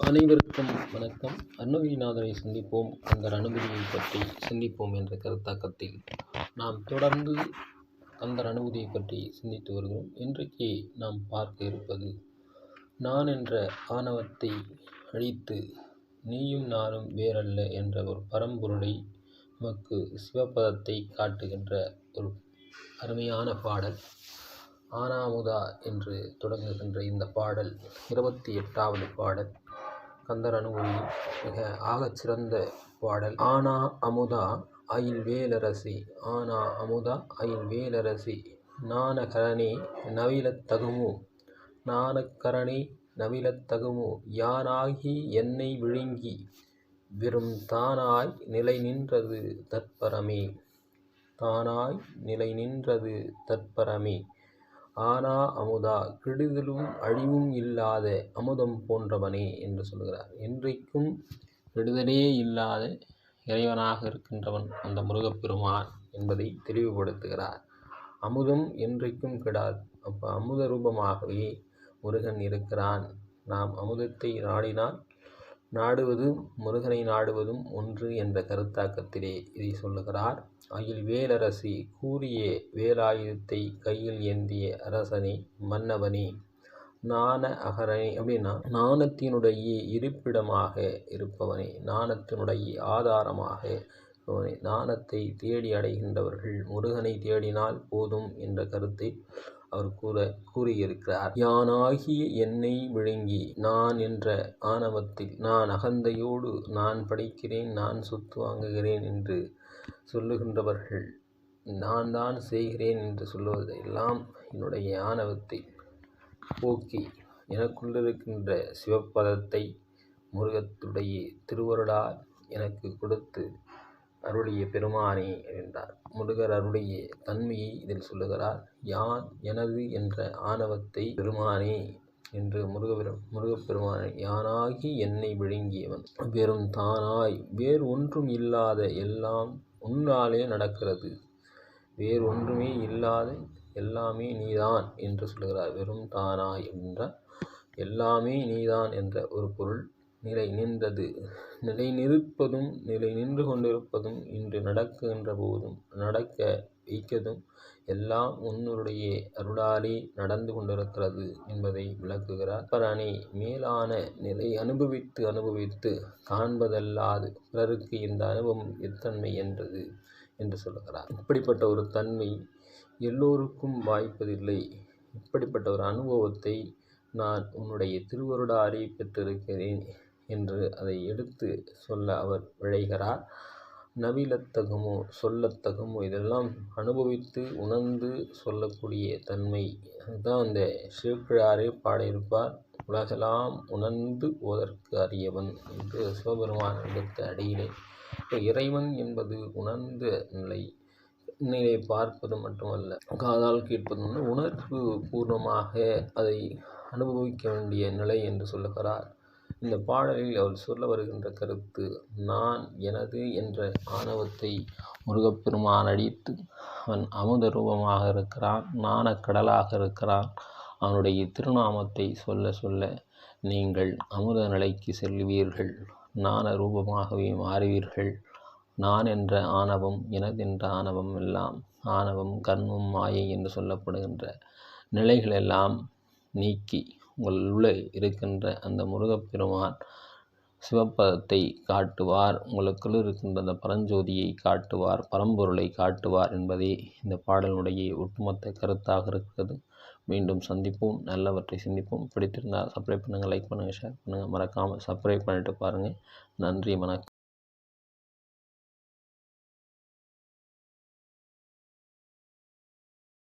அனைவருக்கும் வணக்கம். அருணகிரிநாதரை சிந்திப்போம். கந்தர் அனுமதியை பற்றி சிந்திப்போம் என்ற கருத்தாக்கத்தில் நாம் தொடர்ந்து கந்தர் அனுமதியை பற்றி சிந்தித்து வருகிறோம். இன்றைக்கு நாம் பார்க்க இருப்பது நான் என்ற ஆணவத்தை அழித்து நீயும் நானும் வேறல்ல என்ற ஒரு பரம்பொருளை நமக்கு சிவபதத்தை காட்டுகின்ற ஒரு அருமையான பாடல் ஆனாமுதா என்று தொடங்குகின்ற இந்த பாடல் இருபத்தி எட்டாவது பாடல். கந்தர் அனுபவியில் மிக ஆகச்சிறந்த பாடல். ஆனா அமுதா அயில் வேலரசி. ஆனா அமுதா அயில் வேலரசி. நாணகரணே நவிலத் நானக்கரணி நவிலத்தகுமு நவிலத் யானாகி என்னை விழுங்கி. வெறும் தானாய் நிலை நின்றது தற்பரமே. தானாய் நிலை நின்றது தற்பரமே. ஆனா அமுதா கெடுதலும் அழிவும் இல்லாத அமுதம் போன்றவனே என்று சொல்கிறார். என்றைக்கும் கெடுதலே இல்லாத இறைவனாக இருக்கின்றவன் அந்த முருகப்பெருமான் என்பதை தெளிவுபடுத்துகிறார். அமுதம் என்றைக்கும் கெடாது. அப்போ அமுத ரூபமாகவே முருகன் இருக்கிறான். நாம் அமுதத்தை நாடினால் நாடுவதும் முருகனை நாடுவதும் ஒன்று என்ற கருத்தாக்கத்திலே இதை சொல்லுகிறார். அகில் வேலரசி கூறிய வேலாயுதத்தை கையில் ஏந்திய அரசனே மன்னவனே நாண அகரணே அப்படின்னா நாணத்தினுடைய இருப்பிடமாக இருப்பவனே நாணத்தினுடைய ஆதாரமாக இருப்பவனே. நாணத்தை தேடி அடைகின்றவர்கள் முருகனை தேடினால் போதும் என்ற கருத்தை அவர் கூற கூறியிருக்கிறார். யானாகிய என்னை விழுங்கி நான் என்ற ஆணவத்தில் நான் அகந்தையோடு நான் படிக்கிறேன் நான் சொத்து வாங்குகிறேன் என்று சொல்லுகின்றவர்கள் நான் தான் செய்கிறேன் என்று சொல்லுவதெல்லாம் என்னுடைய ஆணவத்தை போக்கி எனக்குள்ளிருக்கின்ற சிவப்பதத்தை முருகத்துடைய திருவருளால் எனக்கு கொடுத்து அருளிய பெருமானே என்றார். முருகர் அருளிய தன்மையை இதில் சொல்லுகிறார். யான் எனது என்ற ஆணவத்தை பெருமானே என்று முருக முருகப்பெருமானை யானாகி என்னை விழுங்கியவன். வெறும் தானாய் வேறு ஒன்றும் இல்லாத எல்லாம் உன்னாலே நடக்கிறது. வேறு ஒன்றுமே இல்லாத எல்லாமே நீதான் என்று சொல்கிறார் வெறும் தானாய் என்ற எல்லாமே நீதான் என்ற ஒரு பொருள் நிலை நின்றது நிலை நிற்பதும் நிலை நின்று கொண்டிருப்பதும் இன்று நடக்குகின்ற போதும் நடக்க வைக்கதும் எல்லாம் உன்னுடைய அருளாலே நடந்து கொண்டிருக்கிறது என்பதை விளக்குகிறார். பரணி மேலான நிலை அனுபவித்து அனுபவித்து காண்பதல்லாது பிறருக்கு இந்த அனுபவம் எத்தன்மை என்றது என்று சொல்லுகிறார் இப்படிப்பட்ட ஒரு தன்மை எல்லோருக்கும் வாய்ப்பதில்லை. இப்படிப்பட்ட ஒரு அனுபவத்தை நான் உன்னுடைய திருவருடாரை பெற்றிருக்கிறேன். என்று அதை எடுத்து சொல்ல அவர் விழைகிறார். நவிலத்தகுமோ சொல்லத்தகுமோ இதெல்லாம் அனுபவித்து உணர்ந்து சொல்லக்கூடிய தன்மை. அதுதான் அந்த சிவப்பிழாரே பாடியிருப்பார். உலகெல்லாம் உணர்ந்து ஓதற்கு அறியவன் என்று சிவபெருமான் எடுத்த அடியிலே. இப்போ இறைவன் என்பது உணர்ந்த நிலை. நிலை பார்ப்பது மட்டுமல்ல காதால் கேட்பது உணர்வு பூர்வமாக அதை அனுபவிக்க வேண்டிய நிலை என்று சொல்லுகிறார். இந்த பாடலில் அவர் சொல்ல வருகின்ற கருத்து நான் எனது என்ற ஆணவத்தை முருகப்பெருமான் அடித்து அவன் அமுத ரூபமாக இருக்கிறான் கடலாக இருக்கிறான். அவனுடைய திருநாமத்தை சொல்ல சொல்ல நீங்கள் அமுத நிலைக்கு செல்வீர்கள் ஞான ரூபமாகவே மாறுவீர்கள். நான் என்ற ஆணவம் எனதென்ற ஆணவம் எல்லாம் ஆணவம் கண்மும் மாயை என்று சொல்லப்படுகின்ற நிலைகளெல்லாம் நீக்கி உங்கள் உள்ளே இருக்கின்ற அந்த முருகப்பெருமான் சிவப்பதத்தை காட்டுவார். உங்களுக்குள் இருக்கின்ற அந்த பரஞ்சோதியை காட்டுவார் பரம்பொருளை காட்டுவார் என்பதே இந்த பாடலுடைய ஒட்டுமொத்த கருத்தாக இருக்கிறது. மீண்டும் சந்திப்போம். நல்லவற்றை சிந்திப்போம். பிடித்திருந்தால் சப்ஸ்கிரைப் பண்ணுங்கள் லைக் பண்ணுங்கள் ஷேர் பண்ணுங்கள் மறக்காமல் சப்ஸ்கிரைப் பண்ணிட்டு பாருங்கள் நன்றி வணக்கம்.